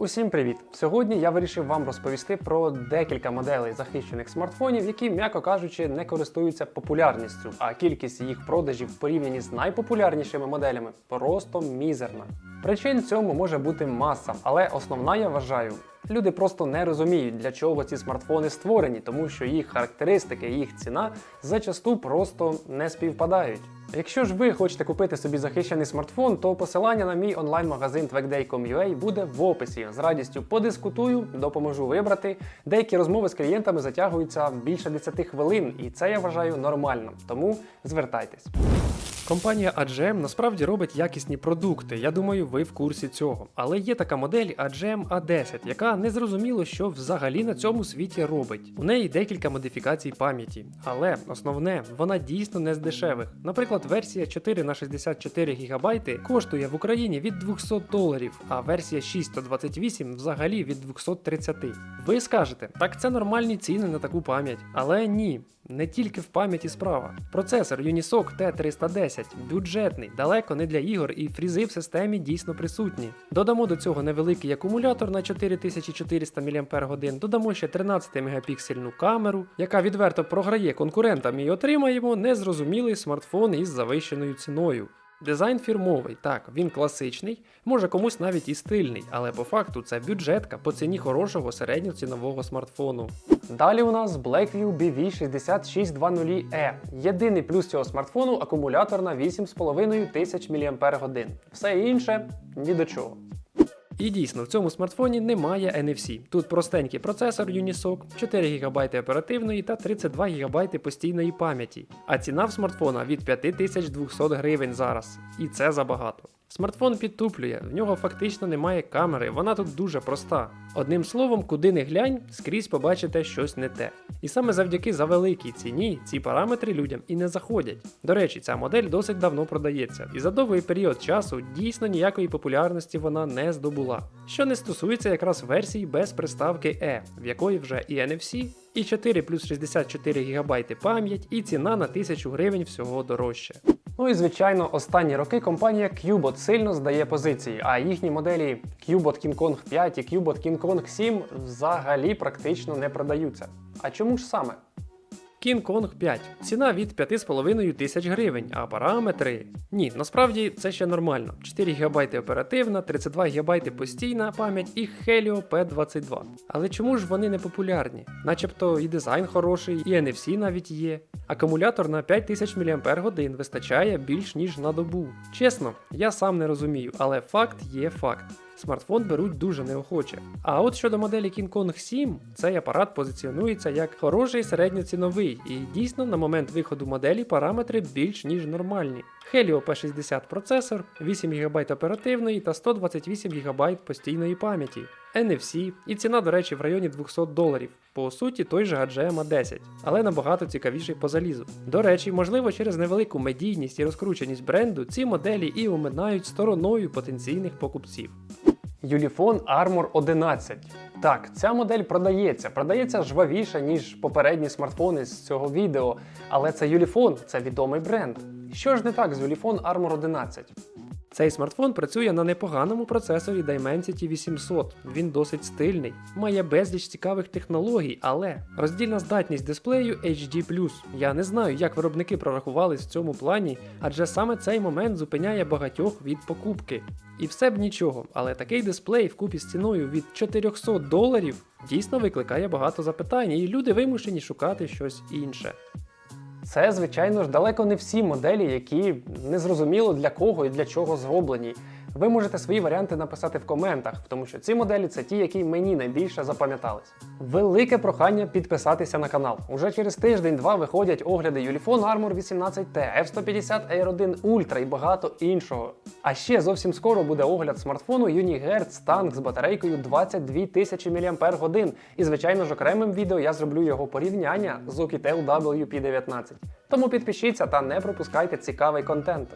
Усім привіт! Сьогодні я вирішив вам розповісти про декілька моделей захищених смартфонів, які, м'яко кажучи, не користуються популярністю, а кількість їх продажів в порівнянні з найпопулярнішими моделями просто мізерна. Причин цьому може бути маса, але основна я вважаю. Люди просто не розуміють, для чого ці смартфони створені, тому що їх характеристики, їх ціна зачасту просто не співпадають. Якщо ж ви хочете купити собі захищений смартфон, то посилання на мій онлайн-магазин twegday.com.ua буде в описі. З радістю подискутую, допоможу вибрати. Деякі розмови з клієнтами затягуються більше 10 хвилин, і це я вважаю нормально. Тому звертайтесь. Компанія AGM насправді робить якісні продукти. Я думаю, ви в курсі цього. Але є така модель AGM A10, яка не зрозуміло, що взагалі на цьому світі робить. У неї декілька модифікацій пам'яті, але основне, вона дійсно не з дешевих. Наприклад, версія 4 на 64 ГБ коштує в Україні від 200 доларів, а версія 628 взагалі від 230. Ви скажете, так це нормальні ціни на таку пам'ять. Але ні. Не тільки в пам'яті справа. Процесор Unisoc T310 бюджетний, далеко не для ігор, і фрізи в системі дійсно присутні. Додамо до цього невеликий акумулятор на 4400 мАч, додамо ще 13 мегапіксельну камеру, яка відверто програє конкурентам і отримаємо незрозумілий смартфон із завищеною ціною. Дизайн фірмовий, так, він класичний, може комусь навіть і стильний, але по факту це бюджетка по ціні хорошого середньоцінового смартфону. Далі у нас Blackview BV6620E. Єдиний плюс цього смартфону акумулятор на 8,5 тисяч мАч. Все інше ні до чого. І дійсно, в цьому смартфоні немає NFC. Тут простенький процесор Unisoc, 4 ГБ оперативної та 32 ГБ постійної пам'яті. А ціна в смартфона від 5200 гривень зараз. І це забагато. Смартфон підтуплює, в нього фактично немає камери, вона тут дуже проста. Одним словом, куди не глянь, скрізь побачите щось не те. І саме завдяки завеликій ціні ці параметри людям і не заходять. До речі, ця модель досить давно продається, і за довгий період часу дійсно ніякої популярності вона не здобула. Що не стосується якраз версій без приставки E, в якої вже і NFC, і 4 плюс 64 ГБ пам'ять, і ціна на 1000 гривень всього дорожче. Ну і звичайно, останні роки компанія Qbot сильно здає позиції, а їхні моделі Qbot King Kong 5 і Qbot King Kong 7 взагалі практично не продаються. А чому ж саме? Kong 5. Ціна від 5,5 тисяч гривень, а параметри. Ні, насправді це ще нормально. 4 ГБ оперативна, 32 ГБ постійна пам'ять і Helio P22. Але чому ж вони не популярні? Начебто і дизайн хороший, і NFC навіть є. Акумулятор на 5000 мАч вистачає більш ніж на добу. Чесно, я сам не розумію, але факт є факт. Смартфон беруть дуже неохоче. А от щодо моделі King Kong 7, цей апарат позиціонується як хороший середньоціновий, і дійсно на момент виходу моделі параметри більш ніж нормальні. Helio P60 процесор, 8 ГБ оперативної та 128 ГБ постійної пам'яті, NFC і ціна, до речі, в районі 200 доларів. По суті, той же AGM A10, але набагато цікавіший по залізу. До речі, можливо, через невелику медійність і розкрученість бренду ці моделі і оминають стороною потенційних покупців. Юліфон Armor 11. Так, ця модель продається. Продається жвавіше, ніж попередні смартфони з цього відео. Але це Юліфон, це відомий бренд. Що ж не так з Юліфон Armor 11? Цей смартфон працює на непоганому процесорі Dimensity 800. Він досить стильний, має безліч цікавих технологій, але роздільна здатність дисплею HD+. Я не знаю, як виробники прорахувались в цьому плані, адже саме цей момент зупиняє багатьох від покупки. І все б нічого, але такий дисплей вкупі з ціною від 400 доларів дійсно викликає багато запитань, і люди вимушені шукати щось інше. Це, звичайно ж, далеко не всі моделі, які незрозуміло для кого і для чого зроблені. Ви можете свої варіанти написати в коментах, тому що ці моделі це ті, які мені найбільше запам'ятались. Велике прохання підписатися на канал. Уже через тиждень-два виходять огляди Ulefone Armor 18T, F150 Air 1 Ultra і багато іншого. А ще зовсім скоро буде огляд смартфону Unihertz Tank з батарейкою 22 тисячі мАч. І, звичайно ж, окремим відео я зроблю його порівняння з Oukitel WP19. Тому підпишіться та не пропускайте цікавий контент.